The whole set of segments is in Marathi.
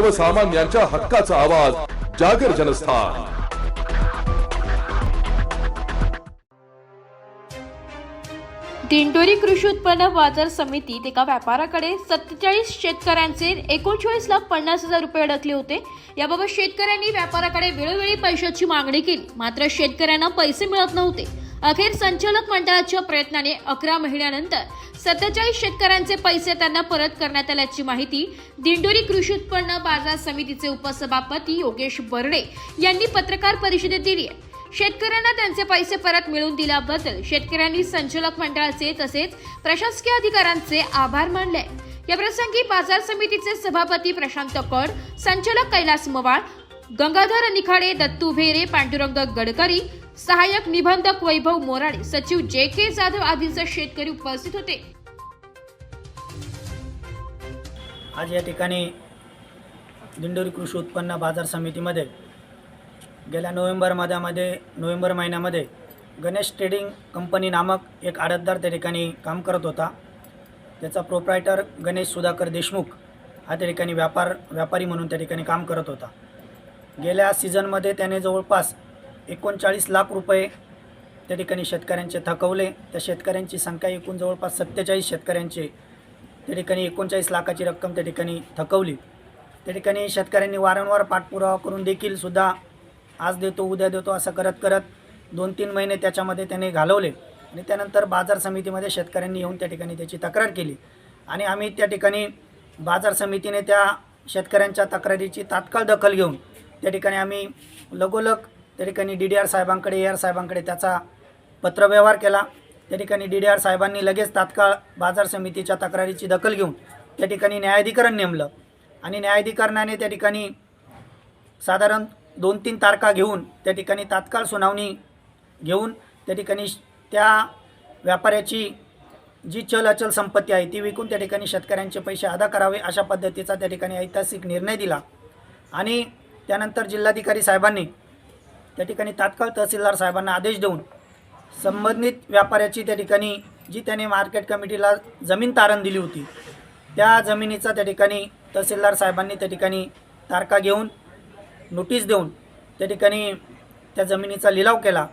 सर्वसामान्यांच्या हक्काचा आवाज जागर जनस्थान. दिंडोरी कृषी उत्पन्न बाजार समितीत एका व्यापाराकडे सत्तेचाळीस शेतकऱ्यांचे एकोणचाळीस लाख पन्नास हजार रुपये अडकले होते. याबाबत शेतकऱ्यांनी व्यापाराकडे वेळोवेळी पैशाची मागणी केली. मात्र शेतकऱ्यांना पैसे मिळत नव्हते. अखेर संचालक मंडळाच्या प्रयत्नाने अकरा महिन्यानंतर सत्तेचाळीस शेतकऱ्यांचे पैसे त्यांना परत करण्यात आल्याची माहिती दिंडोरी कृषी उत्पन्न बाजार समितीचे उपसभापती योगेश बर्डे यांनी पत्रकार परिषदेत दिली. आहे शेतकऱ्यांना त्यांचे पैसे परत मिळवून दिल्याबद्दल शेतकऱ्यांनी संचालक मंडळाचे तसेच प्रशासकीय अधिकाऱ्यांचे आभार मानले. या प्रसंगी बाजार समितीचे सभापती प्रशांत कड संचालक कैलास मवाळ गंगाधर निखाडे दत्तू भेरे पांडुरंग गडकरी सहाय्यक निबंधक वैभव मोराडे सचिव जे के जाधव आदींचे शेतकरी उपस्थित होते. आज या ठिकाणी दिंडोरी कृषी उत्पन्न बाजार समितीमध्ये गेल्या नोव्हेंबर मध्यामध्ये नोव्हेंबर महिन्यामध्ये गणेश ट्रेडिंग कंपनी नामक एक आडतदार त्या ठिकाणी काम करत होता. त्याचा प्रोप्रायटर गणेश सुधाकर देशमुख हा त्या ठिकाणी व्यापार व्यापारी म्हणून त्या ठिकाणी काम करत होता. गेल्या सीझनमध्ये त्याने जवळपास एकोणचाळीस लाख रुपये त्या ठिकाणी शेतकऱ्यांचे थकवले. त्या शेतकऱ्यांची संख्या एकूण जवळपास सत्तेचाळीस शेतकऱ्यांचे त्या ठिकाणी एकोणचाळीस लाखाची रक्कम त्या ठिकाणी थकवली. त्या ठिकाणी शेतकऱ्यांनी वारंवार पाठपुरावा करून देखील सुद्धा आज देतो उद्या देतो असं करत करत दोन तीन महिने त्याच्यामध्ये त्याने घालवले. आणि त्यानंतर बाजार समितीमध्ये शेतकऱ्यांनी येऊन त्या ठिकाणी त्याची तक्रार केली. आणि आम्ही त्या ठिकाणी बाजार समितीने त्या शेतकऱ्यांच्या तक्रारीची तात्काळ दखल घेऊन त्या ठिकाणी आम्ही लगोलग त्या ठिकाणी डी डी आर साहेबांकडे ए आर साहेबांकडे त्याचा पत्रव्यवहार केला. त्या ठिकाणी डी डी आर साहेबांनी लगेच तात्काळ बाजार समितीच्या तक्रारीची दखल घेऊन त्या ठिकाणी न्यायाधिकरण नेमलं आणि न्यायाधिकरणाने त्या ठिकाणी साधारण दोन तीन तारखा घेऊन त्या ठिकाणी तात्काळ सुनावणी घेऊन त्या ठिकाणी त्या व्यापाऱ्याची जी चल अचल संपत्ती आहे ती विकून त्या ठिकाणी शेतकऱ्यांचे पैसे अदा करावे अशा पद्धतीचा त्या ठिकाणी ऐतिहासिक निर्णय दिला. आणि त्यानंतर जिल्हाधिकारी साहेबांनी त्या ठिकाणी तात्काळ तहसीलदार साहेबांना आदेश देऊन संबंधित व्यापाऱ्याची त्या ठिकाणी जी त्याने मार्केट कमिटीला जमीन तारण दिली होती त्या जमिनीचा त्या ठिकाणी तहसीलदार साहेबांनी त्या ठिकाणी तारखा घेऊन नोटीस देऊन त्या ठिकाणी त्या जमिनीचा लिलाव केला.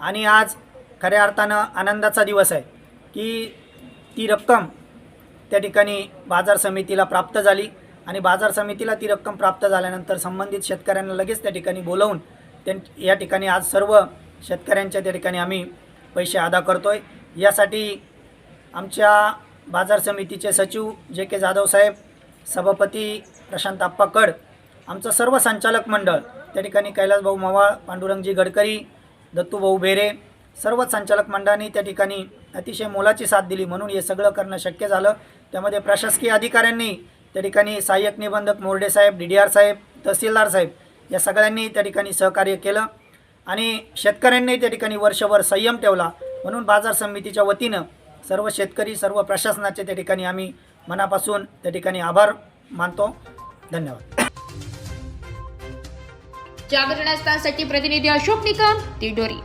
आणि आज खऱ्या अर्थानं आनंदाचा दिवस आहे की ती रक्कम त्या ठिकाणी बाजार समितीला प्राप्त झाली. आणि बाजार समितीला ती रक्कम प्राप्त झाल्यानंतर संबंधित शेतकऱ्यांना लगेच त्या ठिकाणी बोलवून त्यां या ठिकाणी आज सर्व शेतकऱ्यांच्या त्या ठिकाणी आम्ही पैसे अदा करतो आहे यासाठी आमच्या बाजार समितीचे सचिव जे के जाधव साहेब सभापती प्रशांत आप्पा कड आमचं सर्व संचालक मंडळ त्या ठिकाणी कैलासभाऊ मवाळ पांडुरंगजी गडकरी दत्तूभाऊ बेरे सर्व संचालक मंडळाने त्या ठिकाणी अतिशय मोलाची साथ दिली म्हणून हे सगळं करणं शक्य झालं. त्यामध्ये प्रशासकीय अधिकाऱ्यांनी त्या ठिकाणी सहाय्यक निबंधक मोर्डे साहेब डी डी आर साहेब तहसीलदार साहेब या सगळ्यांनी त्या ठिकाणी सहकार्य केलं आणि शेतकऱ्यांनी त्या ठिकाणी वर्षभर संयम ठेवला म्हणून बाजार समितीच्या वतीनं सर्व शेतकरी सर्व प्रशासनाचे त्या ठिकाणी आम्ही मनापासून त्या ठिकाणी आभार मानतो. धन्यवाद. जागरणास्थानसाठी प्रतिनिधी अशोक निकम तिडोरी